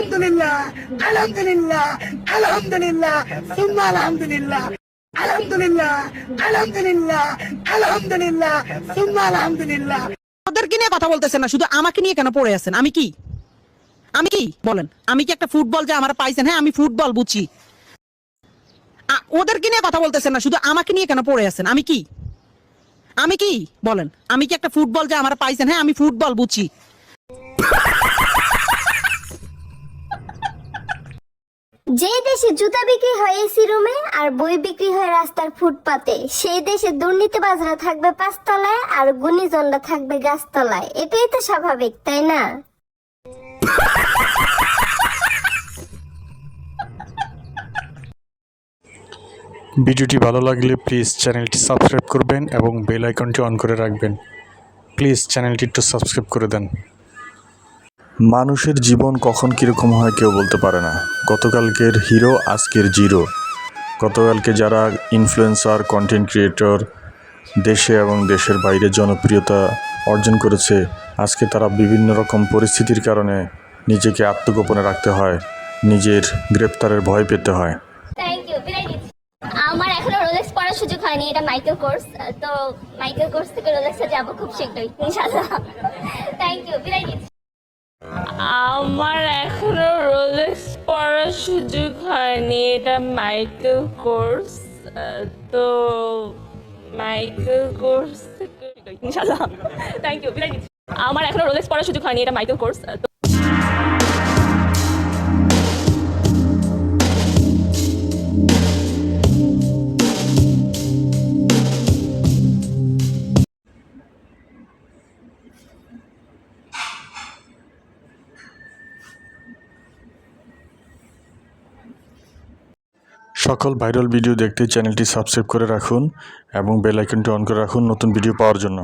আলহামদুলিল্লাহ আলহামদুলিল্লাহ আলহামদুলিল্লাহ আলহামদুলিল্লাহ আমি কি? বলেন, আমি কি একটা ফুটবল যে আমার পাইছেন? হ্যাঁ আমি ফুটবল বুঝি ওদেরকে নিয়ে কথা বলতেছেন না, শুধু আমাকে নিয়ে কেন পড়ে আছেন? আমি কি? আমি কি? বলেন, আমি কি একটা ফুটবল যে আমার পাইছেন? হ্যাঁ আমি ফুটবল বুঝি যে দেশে জুতা বিক্রি হয় এসি রুমে আর বই বিক্রি হয় রাস্তার ফুটপাতে, সেই দেশে দুর্নীতিবাজরা থাকবে পাঁচতলায় আর গুণীজনরা থাকবে গাছতলায়। এটাই তো স্বাভাবিক, তাই না? ভিডিওটি ভালো লাগলে প্লিজ চ্যানেলটি সাবস্ক্রাইব করবেন এবং বেল আইকনটি অন করে রাখবেন। প্লিজ চ্যানেলটি একটু সাবস্ক্রাইব করে দেন। মানুষের জীবন কখন কীরকম হয় কেউ বলতে পারে না। গতকালকের হিরো, আজকের জিরো। গতকালকে যারা ইনফ্লুয়েন্সার কন্টেন্ট ক্রিয়েটর দেশে এবং দেশের বাইরে জনপ্রিয়তা অর্জন করেছে, আজকে তারা বিভিন্ন রকম পরিস্থিতির কারণে নিজেকে আত্মগোপনে রাখতে হয়, নিজের গ্রেপ্তারের ভয় পেতে হয়। আমার এখনও রোলেক্স পড়ার সুযোগ হয়নি, এটা মাইকেল কোর্স তো মাইকেল কোর্স থেকে রোলেক্সে যাব খুব শীঘ্রই থ্যাংক ইউ বিদায় এখনও রোলেক্স পড়ার সুযোগ হয়নি। এটা মাইকেল কোর্স তো মাইকেল কোর্স ইনশাল্লাহ থ্যাংক ইউ আমার এখনও রোলেক্স পড়ার সুযোগ হয়নি, এটা মাইকেল কোর্স সকল ভাইরাল ভিডিও দেখতে চ্যানেলটি সাবস্ক্রাইব করে রাখুন এবং বেল আইকনটি অন করে রাখুন নতুন ভিডিও পাওয়ার জন্য।